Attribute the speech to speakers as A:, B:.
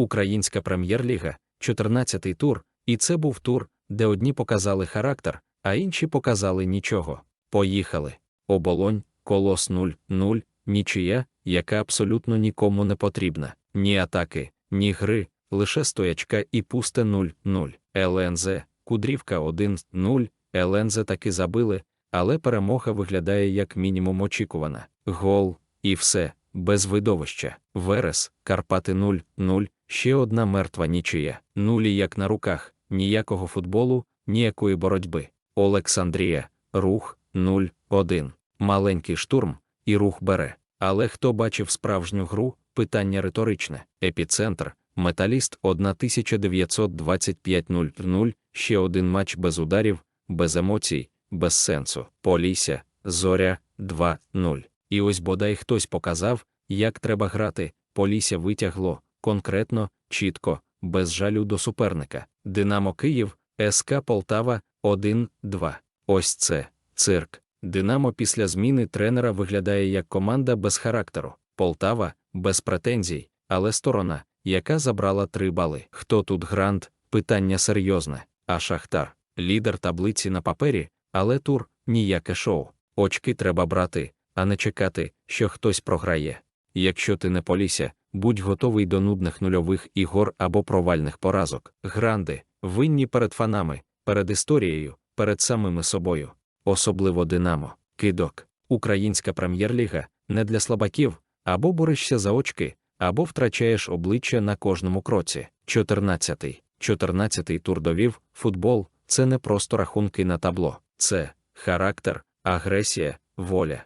A: Українська прем'єр-ліга, 14-й тур, і це був тур, де одні показали характер, а інші показали нічого. Поїхали. Оболонь, колос 0-0, нічия, яка абсолютно нікому не потрібна. Ні атаки, ні гри, лише стоячка і пусте 0-0. ЛНЗ, Кудрівка 1-0, ЛНЗ таки забили, але перемога виглядає як мінімум очікувана. Гол, і все, без видовища. Верес, Карпати 0-0, ще одна мертва нічия. Нулі як на руках, ніякого футболу, ніякої боротьби. Олександрія, рух 0-1. Маленький штурм, і рух бере. Але хто бачив справжню гру? Питання риторичне. Епіцентр, металіст 1925-0-0, ще один матч без ударів, без емоцій, без сенсу. Полісся, зоря 2-0. І ось бодай хтось показав, як треба грати. Полісся витягло конкретно, чітко, без жалю до суперника. Динамо Київ, СК Полтава 1-2. Ось це цирк. Динамо після зміни тренера виглядає як команда без характеру. Полтава без претензій, але сторона, яка забрала три бали. Хто тут грант? Питання серйозне. А Шахтар лідер таблиці на папері, але тур ніяке шоу. Очки треба брати, а не чекати, що хтось програє. Якщо ти не поліся, будь готовий до нудних нульових ігор або провальних поразок. Гранди, винні перед фанами, перед історією, перед самими собою. Особливо Динамо, кидок. Українська прем'єр-ліга не для слабаків, або борешся за очки, або втрачаєш обличчя на кожному кроці. 14. 14-й тур довів, футбол це не просто рахунки на табло, це характер, агресія, воля.